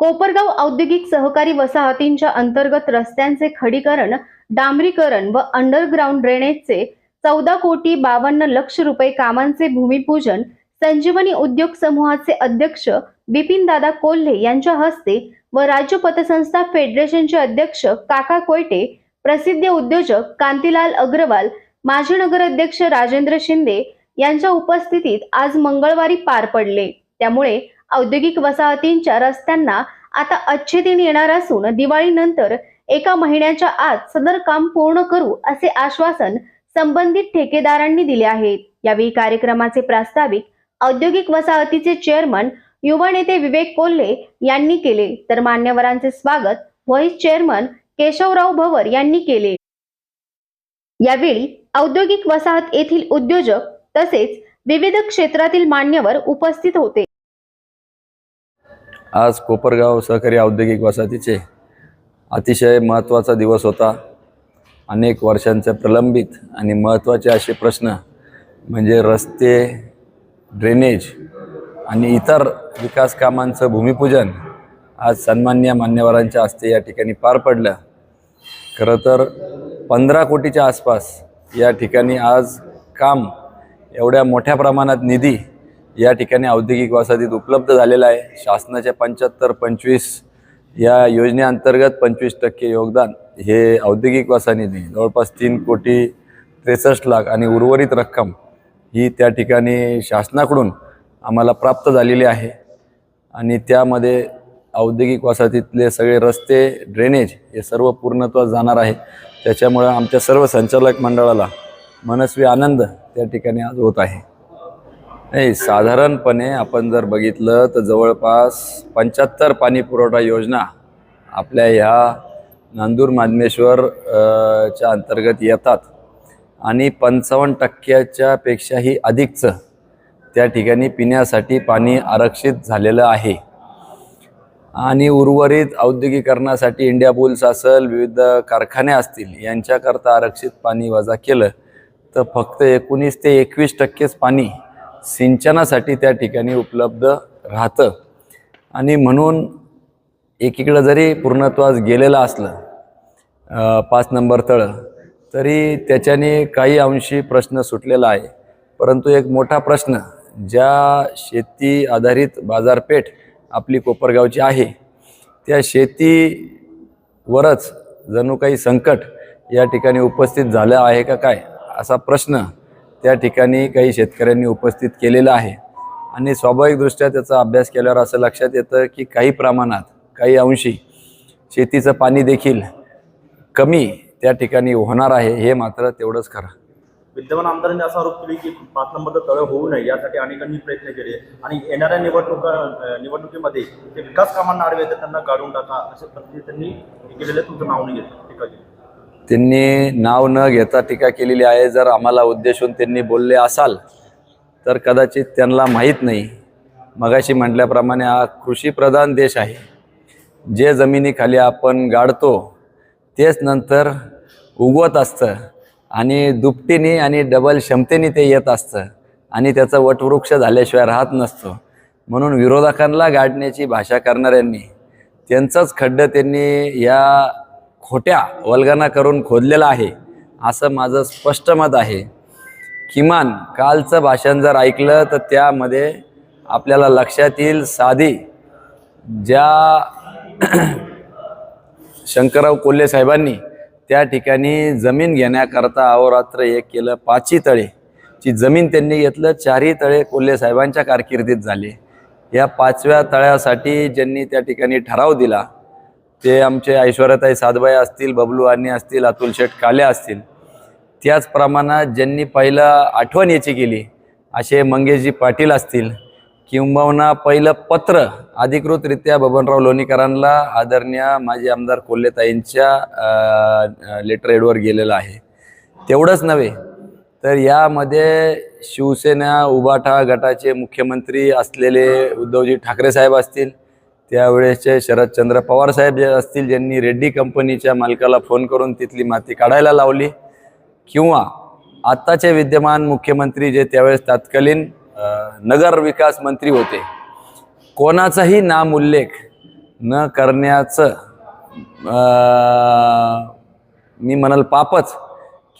कोपरगाव औद्योगिक सहकारी वसाहतींच्या अंतर्गत रस्त्यांचे खडीकरण डांबरीकरण व अंडरग्राऊंड ड्रेनेजचे चौदा कोटी बावन्न लक्ष रुपये कामांचे भूमिपूजन संजीवनी उद्योग समूहाचे अध्यक्ष बिपिनदादा कोल्हे यांच्या हस्ते व राज्य पतसंस्था फेडरेशनचे अध्यक्ष काका कोयटे प्रसिद्ध उद्योजक कांतीलाल अग्रवाल माजी नगराध्यक्ष राजेंद्र शिंदे यांच्या उपस्थितीत आज मंगळवारी पार पडले. त्यामुळे औद्योगिक वसाहतींच्या रस्त्यांना आता अच्छे दिन येणार असून दिवाळीनंतर एका महिन्याच्या आत सदर काम पूर्ण करू असे आश्वासन संबंधित ठेकेदारांनी दिले आहे. यावेळी कार्यक्रमाचे प्रास्ताविक औद्योगिक वसाहतीचे चेअरमन युवा नेते विवेक कोल्हे यांनी केले. तर मान्यवरांचे स्वागत व्हाईस चेअरमन केशवराव भवर यांनी केले. यावेळी औद्योगिक वसाहत येथील उद्योजक तसेच विविध क्षेत्रातील मान्यवर उपस्थित होते. आज कोपरगाव सहकारी औद्योगिक वसाहतीचे अतिशय महत्त्वाचा दिवस होता. अनेक वर्षांचे प्रलंबित आणि महत्त्वाचे असे प्रश्न म्हणजे रस्ते ड्रेनेज आणि इतर विकास कामांचं भूमिपूजन आज सन्मान्य मान्यवरांच्या हस्ते या ठिकाणी पार पडलं. खरं तर पंधरा कोटीच्या आसपास या ठिकाणी आज काम एवढ्या मोठ्या प्रमाणात निधी या ठिकाणी औद्योगिक वसाहतीत उपलब्ध झालेला आहे. शासनाच्या पंच्याहत्तर पंचवीस या योजनेअंतर्गत पंचवीस टक्के योगदान हे औद्योगिक वसाहतीने. जवळपास तीन कोटी त्रेसष्ट लाख आणि उर्वरित रक्कम ही त्या ठिकाणी शासनाकडून आम्हाला प्राप्त झालेली आहे. आणि त्यामध्ये औद्योगिक वसाहतीतले सगळे रस्ते ड्रेनेज हे सर्व पूर्णत्वात जाणार आहे. त्याच्यामुळं आमच्या सर्व संचालक मंडळाला मनस्वी आनंद त्या ठिकाणी आज होत आहे. नाही साधारणपणे आपण जर बघितलं तर जवळपास पंच्याहत्तर पाणी पुरवठा योजना आपल्या ह्या नांदूर माधमेश्वर च्या अंतर्गत येतात. आणि पंचावन्न टक्क्याच्या पेक्षाही अधिकचं त्या ठिकाणी पिण्यासाठी पाणी आरक्षित झालेलं आहे. आणि उर्वरित औद्योगिकरणासाठी इंडिया बुल्स असेल विविध कारखाने असतील यांच्याकरता आरक्षित पाणी वजा केलं तर फक्त एकोणीस ते एकवीस टक्केच पाणी सिंचनासाठी त्या ठिकाणी उपलब्ध राहतं. आणि म्हणून एकीकडं जरी पूर्णत्वास गेलेलं असलं पाच नंबर तळं तरी त्याच्याने काही अंशी प्रश्न सुटलेला आहे. परंतु एक मोठा प्रश्न ज्या शेती आधारित बाजारपेठ आपली कोपरगावची आहे त्या शेतीवरच जणू काही संकट या ठिकाणी उपस्थित झालं आहे का काय असा प्रश्न त्या ठिकाणी काही शेतकऱ्यांनी उपस्थित केलेलं आहे. आणि स्वाभाविकदृष्ट्या त्याचा अभ्यास केल्यावर असं लक्षात येतं की काही प्रमाणात काही अंशी शेतीचं पाणी देखील कमी त्या ठिकाणी होणार आहे हे मात्र तेवढंच खरं. विद्यमान आमदारांनी असा आरोप केला की पाच नंबरचं तळ होऊ नये यासाठी अनेकांनी प्रयत्न केले. आणि येणाऱ्या निवडणुका निवडणुकीमध्ये ते विकास कामांना आडवे त्यांना काढून टाका असे पद्धती त्यांनी केलेले तुमचं नाव नाही घेतलं टीका केली. त्यांनी नाव न घेता टीका केलेली आहे. जर आम्हाला उद्देशून त्यांनी बोलले असाल तर कदाचित त्यांना माहीत नाही. मगाशी म्हटल्याप्रमाणे हा कृषीप्रधान देश आहे. जे जमिनीखाली आपण गाडतो तेच नंतर उगवत असतं आणि दुपटीने आणि डबल क्षमतेने ते येत असतं आणि त्याचा वटवृक्ष झाल्याशिवाय राहत नसतो. म्हणून विरोधकांना गाडण्याची भाषा करणाऱ्यांनी त्यांचंच खड्डं त्यांनी या खोट्या वल्गना करून खोदलेलं आहे असं माझं स्पष्ट मत आहे. किमान कालचं भाषण जर ऐकलं तर त्यामध्ये आपल्याला लक्षात येईल साधी ज्या शंकरराव कोल्हे साहेबांनी त्या ठिकाणी जमीन घेण्याकरता अहोरात्र एक केलं पाचही तळे ची जमीन त्यांनी घेतलं चारही तळे कोल्हे साहेबांच्या कारकिर्दीत झाले. या पाचव्या तळ्यासाठी ज्यांनी त्या ठिकाणी ठराव दिला ते आमचे ऐश्वर्याताई साधबाई असतील बबलू आणि असतील अतुल शेठ काले असतील त्याच प्रमाणात ज्यांनी पहिलं आठवण याची केली असे मंगेशजी पाटील असतील किंबहुना पहिलं पत्र अधिकृतरित्या बबनराव लोणीकरांना आदरणीय माजी आमदार कोल्हेताईंच्या लेटर हेडवर गेलेलं आहे. तेवढंच नव्हे तर यामध्ये शिवसेना उबाठा गटाचे मुख्यमंत्री असलेले उद्धवजी ठाकरे साहेब असतील त्यावेळेसचे शरदचंद्र पवार साहेब जे असतील ज्यांनी रेड्डी कंपनीच्या मालकाला फोन करून तिथली माती काढायला लावली किंवा आत्ताचे विद्यमान मुख्यमंत्री जे त्यावेळेस तत्कालीन नगर विकास मंत्री होते कोणाचाही नाम उल्लेख न करण्याचं मी म्हणाल पापच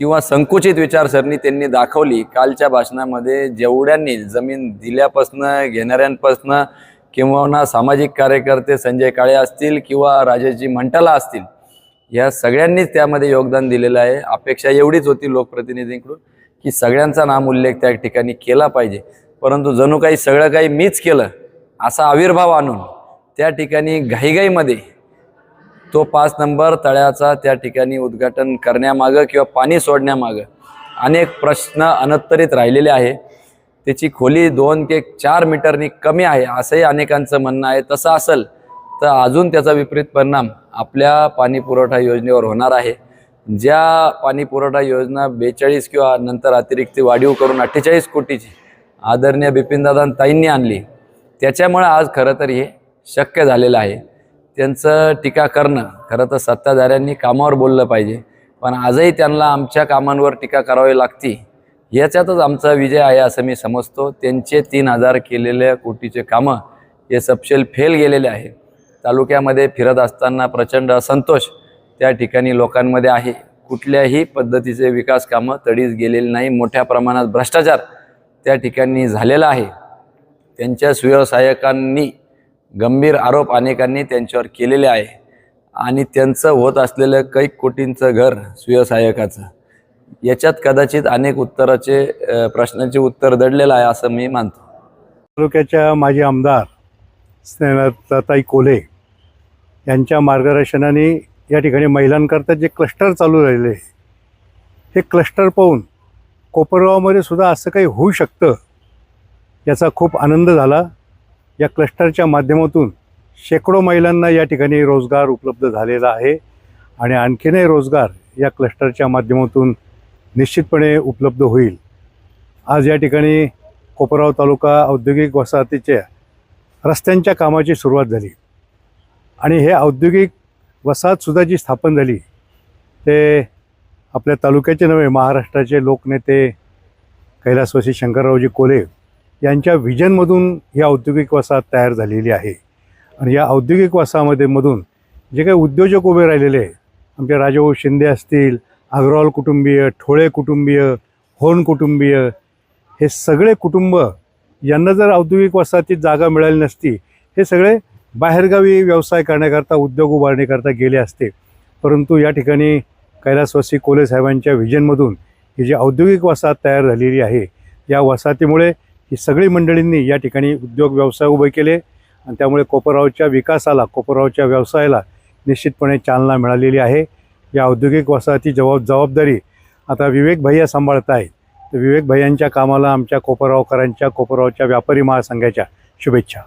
किंवा संकुचित विचारसरणी त्यांनी दाखवली कालच्या भाषणामध्ये जेवढ्यांनी जमीन दिल्यापासनं घेणाऱ्यांपासनं किंवा ना सामाजिक कार्यकर्ते संजय काळे असतील किंवा राजाजी मंटाला असतील या सगळ्यांनीच त्यामध्ये योगदान दिलेलं आहे. अपेक्षा एवढीच होती लोकप्रतिनिधींकडून की सगळ्यांचा नाम उल्लेख त्या ठिकाणी केला पाहिजे. परंतु जणू काही सगळं काही मीच केलं असा आविर्भाव आणून त्या ठिकाणी घाईघाईमध्ये तो पाच नंबर तळ्याचा त्या ठिकाणी उद्घाटन करण्यामागं किंवा पाणी सोडण्यामागं अनेक प्रश्न अनत्तरित राहिलेले आहे. त्याची खोली दोन ते चार मीटरनी कमी आहे असंही अनेकांचं म्हणणं आहे. तसं असेल तर अजून त्याचा विपरीत परिणाम आपल्या पाणी पुरवठा योजनेवर होणार आहे. ज्या पाणी पुरवठा योजना बेचाळीस किंवा नंतर अतिरिक्त वाढीव करून अठ्ठेचाळीस कोटीची आदरणीय बिपिनदादा ताईंनी आणली त्याच्यामुळे आज खरं तर हे शक्य झालेलं आहे. त्यांचं टीका करणं खरं तर सत्ताधाऱ्यांनी कामावर बोललं पाहिजे पण आजही त्यांना आमच्या कामांवर टीका करावी लागती. याच्यातच आमचा विजय आहे असं मी समजतो. त्यांचे तीन हजार केलेल्या कोटीचे कामं हे सपशेल फेल गेलेले आहे. तालुक्यामध्ये फिरत असताना प्रचंड असंतोष त्या ठिकाणी लोकांमध्ये आहे. कुठल्याही पद्धतीचे विकास कामं तडीच गेलेली नाही. मोठ्या प्रमाणात भ्रष्टाचार त्या ठिकाणी झालेला आहे. त्यांच्या सुव्यवसायकांनी गंभीर आरोप अनेकांनी त्यांच्यावर केलेले आहे. आणि त्यांचं होत असलेलं कैक कोटींचं घर सुव्यवसायकाचं. याच्यात कदाचित अनेक उत्तराचे प्रश्नांचे प्रश्नाचे उत्तर दडलेलं आहे असं मी मानतो. तालुक्याच्या माजी आमदार स्नेहताई कोले यांच्या मार्गदर्शनाने या ठिकाणी महिलांकरता जे क्लस्टर चालू राहिले हे क्लस्टर पाहून कोपरगावमध्ये सुद्धा असं काही होऊ शकतं याचा खूप आनंद झाला. या क्लस्टरच्या माध्यमातून शेकडो महिलांना या ठिकाणी रोजगार उपलब्ध झालेला आहे आणि आणखीनही रोजगार या क्लस्टरच्या माध्यमातून निश्चितपणे उपलब्ध होईल. आज या ठिकाणी कोपरगाव तालुका औद्योगिक वसाहतीच्या रस्त्यांच्या कामाची सुरुवात झाली. आणि हे औद्योगिक वसाहतसुद्धा जी स्थापन झाली ते आपल्या तालुक्याचे नव्हे महाराष्ट्राचे लोकनेते कैलासवासी शंकररावजी कोले यांच्या व्हिजनमधून ही औद्योगिक वसाहत तयार झालेली आहे. आणि या औद्योगिक वसामध्ये मधून जे काही उद्योजक उभे राहिलेले आहे आमचे राजाभाऊ शिंदे असतील अग्रवाल कुटुंबीय ठोळे कुटुंबीय होन कुटुंबीय हे सगळे कुटुंब यांना जर औद्योगिक वसाहतीत जागा मिळाली नसती हे सगळे बाहेरगावी व्यवसाय करण्याकरता उद्योग उभारण्याकरता गेले असते. परंतु या ठिकाणी कैलासवासी कोले साहेबांच्या व्हिजनमधून ही जी औद्योगिक वसाहत तयार झालेली आहे या वसाहतीमुळे ही सगळी मंडळींनी या ठिकाणी उद्योग व्यवसाय उभे केले आणि त्यामुळे कोपरगावच्या विकासाला कोपरगावच्या व्यवसायाला निश्चितपणे चालना मिळालेली आहे. या औद्योगिक वसाहती जबाब जबाबदारी आता विवेक भैया सांभाळत आहेत तर विवेक भैयांच्या कामाला आमच्या कोपरगावकरांच्या कोपरगावच्या व्यापारी महासंघाच्या शुभेच्छा.